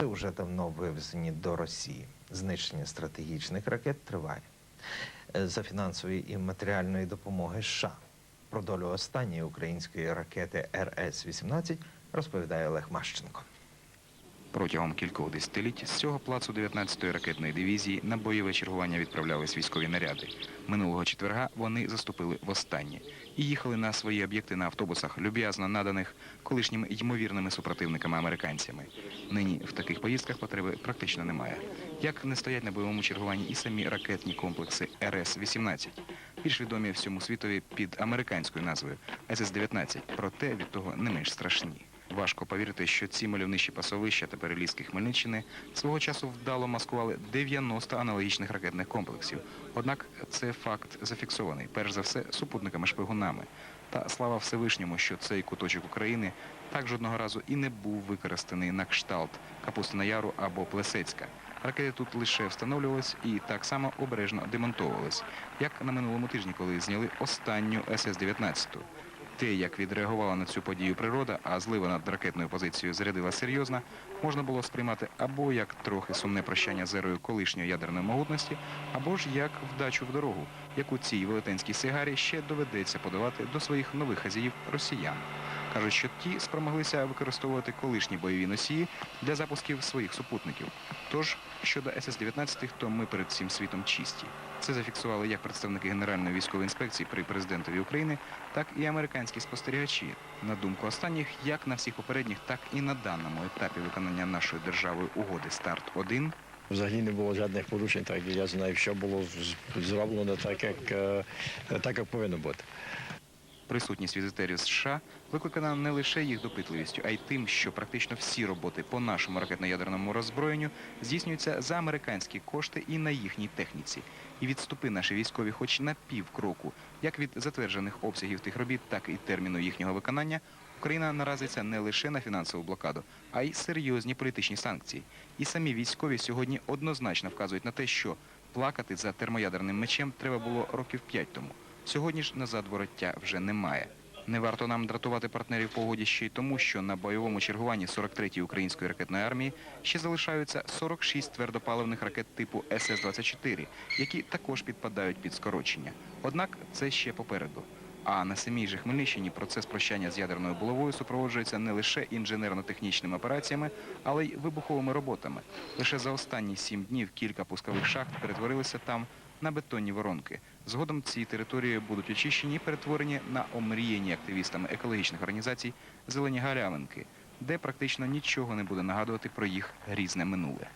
вже давно вивезені до Росії. Знищення стратегічних ракет триває. Е, За фінансової і матеріальної допомоги США про долю останньої української ракети РС-18 розповідає Олег Мащенко. Протягом кількох десятиліть з цього плацу 19-ї ракетної дивізії на бойове чергування відправлялись військові наряди. Минулого четверга вони заступили востаннє і їхали на свої об'єкти на автобусах, люб'язно наданих колишніми ймовірними супротивниками американцями. Нині в таких поїздках потреби практично немає. Як не стоять на бойовому чергуванні і самі ракетні комплекси РС-18, більш відомі всьому світові під американською назвою СС-19, проте від того не менш страшні. Важко повірити, що ці мальовничі пасовища та перелізки Хмельниччини свого часу вдало маскували 90 аналогічних ракетних комплексів. Однак це факт зафіксований, перш за все, супутниками-шпигунами. Та слава Всевишньому, що цей куточок України так жодного разу і не був використаний на кшталт Капустина Яру або Плесецька. Ракети тут лише встановлювались і так само обережно демонтовувались, як на минулому тижні, коли зняли останню СС-19. Те, як відреагувала на цю подію природа, а злива над ракетною позицією зарядила серйозно, можна було сприймати або як трохи сумне прощання з ерою колишньої ядерної могутності, або ж як вдачу в дорогу, яку цій велетенській сигарі ще доведеться подавати до своїх нових хазяїв росіян. Кажуть, що ті спромоглися використовувати колишні бойові носії для запусків своїх супутників. Тож, щодо СС-19, то ми перед всім світом чисті. Це зафіксували як представники Генеральної військової інспекції при президентові України, так і американські спостерігачі. На думку останніх, як на всіх попередніх, так і на даному етапі виконання нашої державою угоди старт 1 Взагалі не було жодних порушень, так і я знаю, що було зроблено так, як, е, так, як повинно бути. Присутність візитерів США викликана не лише їх допитливістю, а й тим, що практично всі роботи по нашому ракетно-ядерному роззброєнню здійснюються за американські кошти і на їхній техніці. І відступи наші військові хоч на пів кроку, як від затверджених обсягів тих робіт, так і терміну їхнього виконання, Україна наразиться не лише на фінансову блокаду, а й серйозні політичні санкції. І самі військові сьогодні однозначно вказують на те, що плакати за термоядерним мечем треба було років п'ять тому. Сьогодні ж назад вороття вже немає. Не варто нам дратувати партнерів по угоді ще й тому, що на бойовому чергуванні 43-ї української ракетної армії ще залишаються 46 твердопаливних ракет типу СС-24, які також підпадають під скорочення. Однак це ще попереду. А на самій же Хмельниччині процес прощання з ядерною булавою супроводжується не лише інженерно-технічними операціями, але й вибуховими роботами. Лише за останні сім днів кілька пускових шахт перетворилися там на бетонні воронки. Згодом ці території будуть очищені і перетворені на омріяні активістами екологічних організацій зелені галявинки, де практично нічого не буде нагадувати про їх грізне минуле.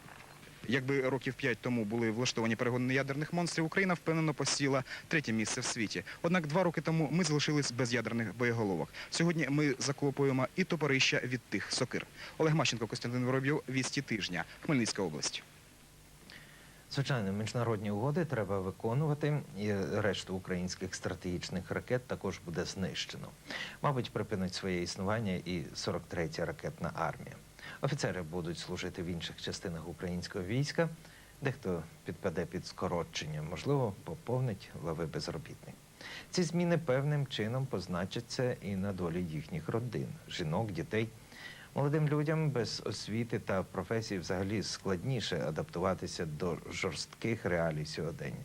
Якби років п'ять тому були влаштовані перегони ядерних монстрів, Україна впевнено посіла третє місце в світі. Однак два роки тому ми залишились без ядерних боєголовок. Сьогодні ми закопуємо і топорища від тих сокир. Олег Мащенко, Костянтин Воробйов, вісті тижня, Хмельницька область. Звичайно, міжнародні угоди треба виконувати, і решту українських стратегічних ракет також буде знищено. Мабуть, припинить своє існування і 43-я ракетна армія. Офіцери будуть служити в інших частинах українського війська, дехто підпаде під скорочення, можливо, поповнить лави безробітних. Ці зміни певним чином позначаться і на долі їхніх родин, жінок, дітей. Молодим людям без освіти та професії взагалі складніше адаптуватися до жорстких реалій сьогодення.